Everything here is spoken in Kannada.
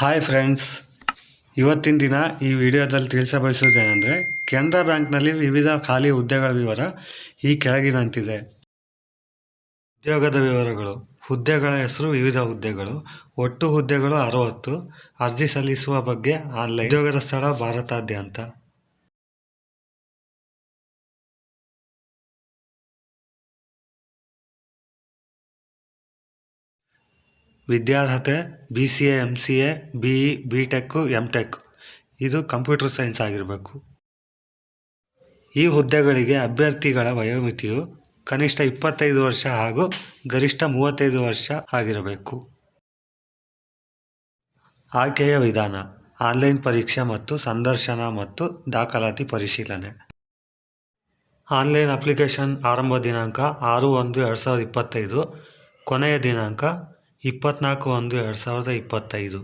ಹಾಯ್ ಫ್ರೆಂಡ್ಸ್ ಇವತ್ತಿನ ದಿನ ಈ ವಿಡಿಯೋದಲ್ಲಿ ತಿಳಿಸ ಬಯಸುವುದೇನೆಂದರೆ ಕೆನರಾ ಬ್ಯಾಂಕ್ನಲ್ಲಿ ವಿವಿಧ ಖಾಲಿ ಹುದ್ದೆಗಳ ವಿವರ ಈ ಕೆಳಗಿನಂತಿದೆ ಉದ್ಯೋಗದ ವಿವರಗಳು, ಹುದ್ದೆಗಳ ಹೆಸರು, ವಿವಿಧ ಹುದ್ದೆಗಳು, ಒಟ್ಟು ಹುದ್ದೆಗಳು ಅರವತ್ತು, ಅರ್ಜಿ ಸಲ್ಲಿಸುವ ಬಗ್ಗೆ ಆನ್ಲೈನ್, ಉದ್ಯೋಗದ ಸ್ಥಳ ಭಾರತಾದ್ಯಂತ. ವಿದ್ಯಾರ್ಹತೆ B C A M C A B E B tech M tech ಇದು ಕಂಪ್ಯೂಟರ್ ಸೈನ್ಸ್ ಆಗಿರಬೇಕು. ಈ ಹುದ್ದೆಗಳಿಗೆ ಅಭ್ಯರ್ಥಿಗಳ ವಯೋಮಿತಿಯು ಕನಿಷ್ಠ ಇಪ್ಪತ್ತೈದು ವರ್ಷ ಹಾಗೂ ಗರಿಷ್ಠ ಮೂವತ್ತೈದು ವರ್ಷ ಆಗಿರಬೇಕು. ಆಯ್ಕೆಯ ವಿಧಾನ, ಆನ್ಲೈನ್ ಪರೀಕ್ಷೆ ಮತ್ತು ಸಂದರ್ಶನ ಮತ್ತು ದಾಖಲಾತಿ ಪರಿಶೀಲನೆ. ಆನ್ಲೈನ್ ಅಪ್ಲಿಕೇಶನ್ ಆರಂಭ ದಿನಾಂಕ ಆರು ಒಂದು ಎರಡು ಸಾವಿರದ ಇಪ್ಪತ್ತೈದು, ಕೊನೆಯ ದಿನಾಂಕ ಇಪ್ಪತ್ತ್ನಾಲ್ಕು ಒಂದು ಎರಡು ಸಾವಿರದ ಇಪ್ಪತ್ತೈದು.